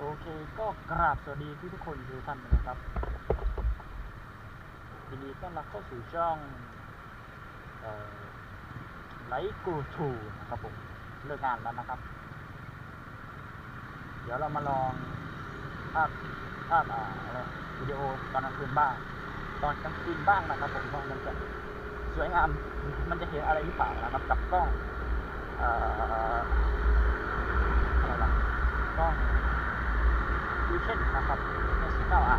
โอเค ก็กราบสวัสดีทุกทุกคนทุกท่านนะครับยินดีต้อนรับเข้าสู่ช่องไลฟ์กูทูนะครับผมเลิกงานแล้วนะครับ เดี๋ยวเรามาลองภาพภาพอะไรวิดีโอตอนกลางคืนบ้าง ตอนกลางคืนบ้างนะครับผมว่ามันจะสวยงาม มันจะเห็นอะไรหรือเปล่านะครับกับกล้องอะไรล่ะกล้อง ดูเช่นนะครับในสิบเก้าอะ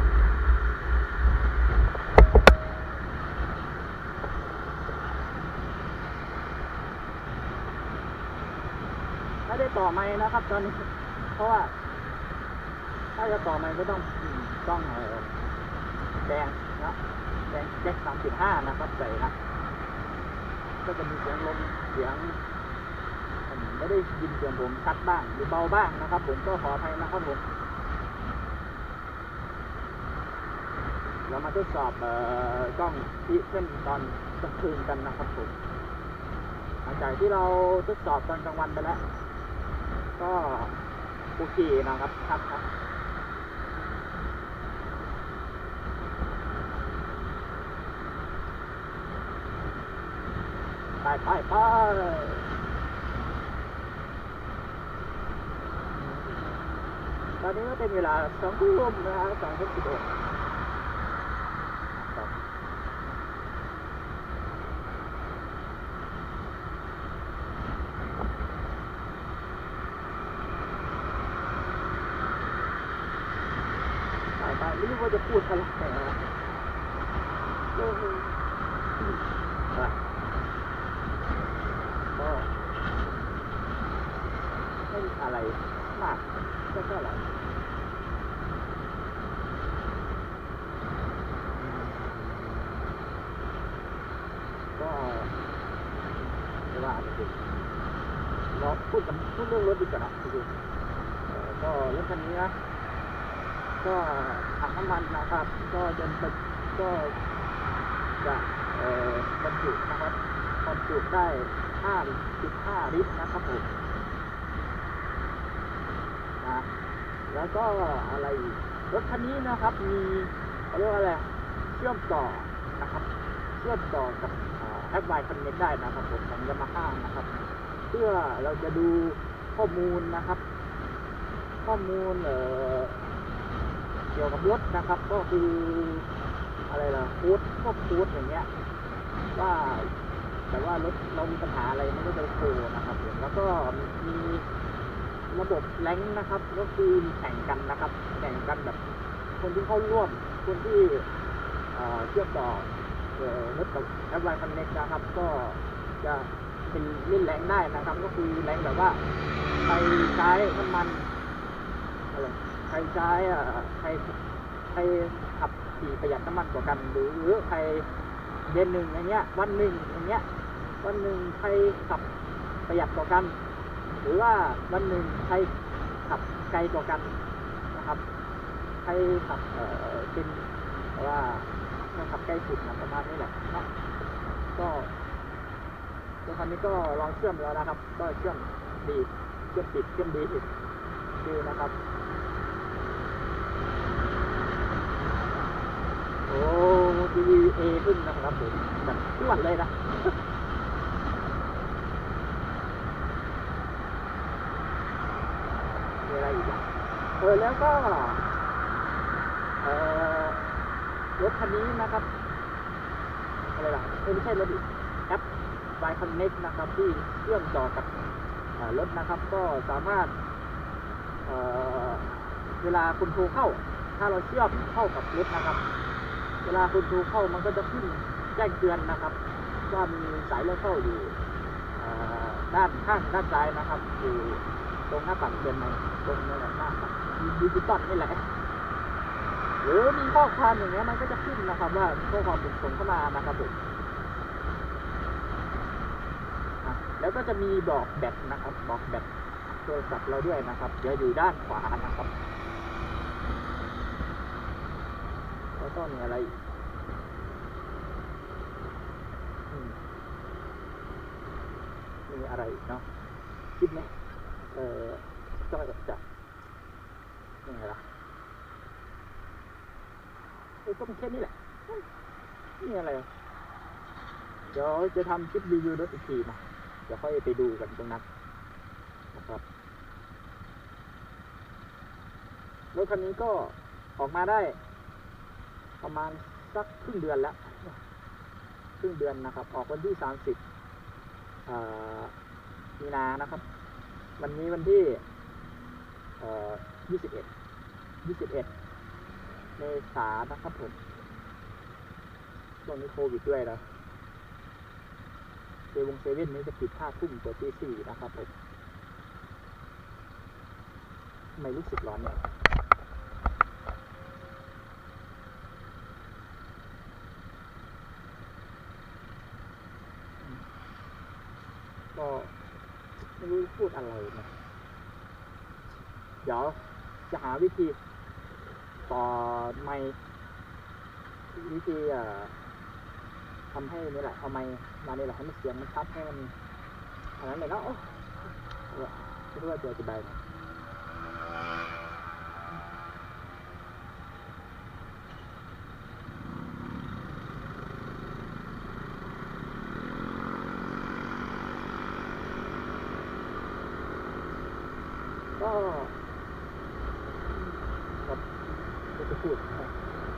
ไม่ได้ต่อไม้นะครับ ตอนนี้ เพราะว่า ถ้าจะต่อไม้ก็ต้องต้องแดงนะแดงแจ็คสามจุดห้านะครับใส่นะก็จะมีเสียงลมเสียงไม่ได้ยินเสียงผมชัดบ้างหรือเบาบ้างนะครับ ผมก็ขออภัยนะครับผม เรามาทดสอบกล้องที่เส้นตอนกลางคืนกันนะครับผมหลังจากที่เราทดสอบตอนกลางวันไปแล้ว ก็โอเคนะครับครับครับไปไปไปตอนนี้ก็เป็นเวลาสองทุ่มนะครับสองทุ่มสิบเอ็ด ครับไปไปไม่รู้ ว่าจะพูดอะไรนะโอ้โหไปก็ไม่มีอะไรมากก็เท่าไหร่ก็ไม่ว่าไปสิเราพูดกันพูดเรื่องรถดีกว่านะคือเอ่อก็รถคันนี้นะ ก็ถังน้ำมันนะครับ ก็จะบรรก็จะเอ่อบรรจุนะครับบรรจุได้ 5.5 ลิตรนะครับผมนะแล้วก็อะไรรถคันนี้นะครับมีเขาเรียกว่าอะไรเชื่อมต่อนะครับ เชื่อมต่อกับแอปไวคอนเน c t ได้นะครับผมของยามาฮ่านะครับ เพื่อเราจะดูข้อมูลนะครับ ข้อมูลเอ่อ กี่ยวกับรถนะครับ ก็คืออะไรล่ะโค้ดพวกโค้ดอย่างเงี้ย ว่า แต่ว่ารถเรามีปัญหาอะไรมันก็จะโชว์นะครับแล้วก็มีระบบแรงนะครับ ก็คือแข่งกันนะครับ แข่งกันแบบ คนที่เข้าร่วม คนที่เชื่อมต่อรถกับแอปไลน์คอนเน็กนะครับ ก็จะเป็นเล่นแรงได้นะครับ ก็คือแรงแบบว่าใครใช้น้ำมันอะไร ใครใช้อ่าใครใครขับขี่ประหยัดน้ำมันกว่ากันหรือใครเดือนหนึ่งอย่างเงี้ย วันหนึ่งอย่างเงี้ย วันหนึ่งใครขับประหยัดกว่ากัน หรือว่าวันหนึ่งใครขับไกลกว่ากันนะครับใครขับเอ่อเป็นว่านะครับใกล้สุดนะประมาณนี้แหละเนาะก็ตัวคันนี้ก็ลองเชื่อมแล้วนะครับ ก็เชื่อมดีเชื่อมติดเชื่อมดีดีนะครับ โอ้ดีวีเอขึ้นนะครับผมแบบทุกวันเลยนะมีอะไรอีกอะเออแล้วก็เออรถคันนี้นะครับอะไรล่ะเอ้ยไม่ใช่รถดิแอป y Connect นะครับที่เชื่อมต่อกับรถนะครับ ก็สามารถเออเวลาคุณโทรเข้า ถ้าเราเชื่อมเข้ากับรถนะครับ เวลาคุณโทรเข้ามันก็จะขึ้นแจ้งเตือนนะครับ ว่ามีสายเลือดเข้าอยู่ด้านข้างด้านซ้ายนะครับอยู่ตรงหน้าปัดเตือนในตรงนี้แหละหน้าปัดดิจิตอลนี่แหละหรือมีข้อความอย่างเงี้ยมันก็จะขึ้นนะครับ ว่าข้อความถูกส่งเข้ามานะครับผมแล้วก็จะมีบอกแบตนะครับ บอกแบตโทรศัพท์เราด้วยนะครับเดี๋ยวอยู่ด้านขวานะครับ แล้วก็มีอะไรมีอะไรเนาะคิดไหมเออก็จะยังไงล่ะเออก็เป็นแค่นี้แหละไม่อะไร เดี๋ยวจะทำคลิปรีวิวรถอีกทีนะเดี๋ยวค่อยไปดูกันตรงนั้นนะครับรถคันนี้ก็ออกมาได้ ประมาณสักครึ่งเดือนแล้วครึ่งเดือนนะครับ ออกวันที่สามสิบมีนานะครับ วันนี้วันที่ยี่สิบเอ็ดยี่สิบเอ็ดเมษานะครับผมช่วงนี้โควิดด้วยนะเซวงเซเว่นนี้จะปิดห้าทุ่มเปิดตีสี่นะครับผมไม่รู้สึกร้อนเนี่ย ก็ไม่รู้พูดอะไรนะ เดี๋ยวจะหาวิธี ต่อไม้วิธีอ่าทำให้นี่แหละเอาไม้มานี่แหละให้มันเสียงมันชัดให้มันอันนั้นเลยเนาะเนี่ยไม่รู้ว่าจะอธิบาย ก็ครับไม่จะพูดนะ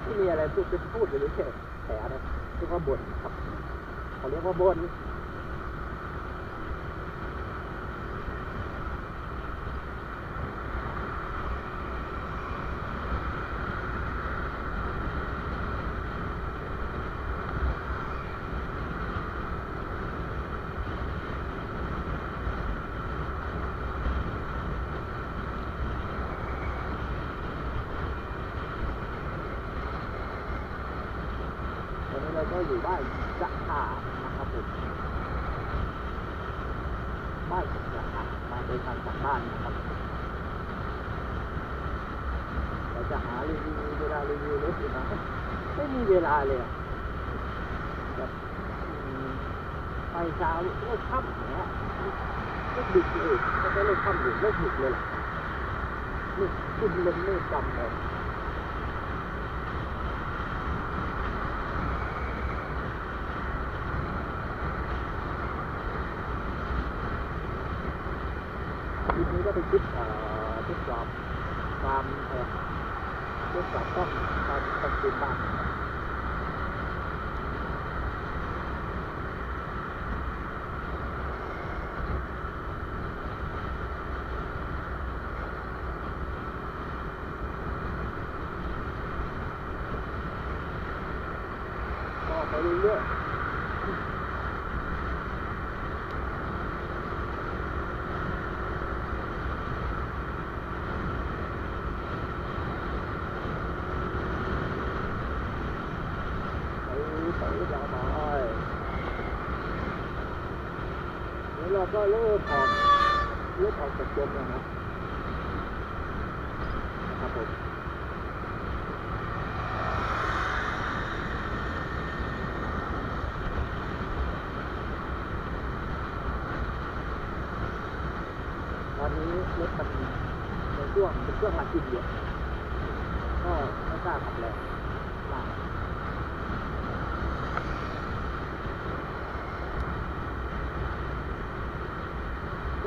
ไม่มีอะไรพูดจะพูดไปเรื่อยๆแผลนะเรียกว่าบ่นครับเขาเรียกว่าบ่น ก็อยู่บ้จะขาดนะครับผมบ้านจะขาดมาเดินทางจากบ้านนะครับเราจะหารีวิวเวลารีวิวรถอยู่นะไม่มีเวลาเลยแบบไปเช้าเลิกค่ำอย่างเงี้ยเลิกดึกเลยก็จะเลิกค่ำหรือเลิกดึกเลยแหละนี่คุณลมไม่จำเลย คลิปนี้ก็เป็นคลิปเอ่อทดสอบความเอ่อทดสอบต้องการทำเป็นบ้านนะครับก็ไปเรื่อยๆไปไปยาวมา แล้วเราก็เริ่มออกเริ่มออกจากจมแล้วนะครับผมตอนนี้รถมันในช่วงเป็นช่วงหลักกินอยู่ก็ไม่กล้าขับแรงมาก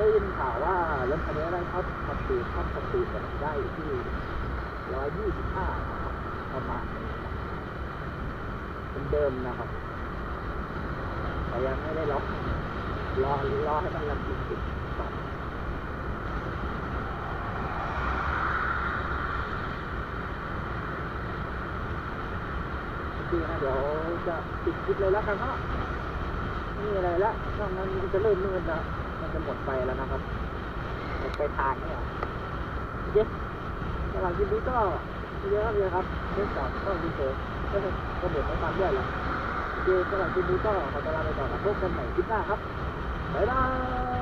ได้ยินข่าวว่ารถคันนี้ได้ท็อปสปีดท็อปสปีดเนี่ยได้ที่ร้อยยี่สิบห้าประมาณนี้นเป็นเดิมนะครับแต่ยังไม่ได้ล็อกรอรอให้มันรันติดติดก่อนโอเคนะเดี๋ยวจะปิดคลิปเลยแล้วกันเนาะไม่มีอะไรแล้วช่วงนั้นมันจะเริ่มมืดแล้ว มันจะหมดไปแล้วนะครับหมดไปทางเนี่ยโอเคสำหรับคลิปนี้ก็เยอะครับเยอะครับเรื่องจากก็ดีเซลก็ก็เด็ดไปตามด้วยแหละโอเคสำหรับคลิปนี้ก็ขอตัวลาไปก่อนนะพบกันใหม่คลิปหน้าครับบ๊ายบาย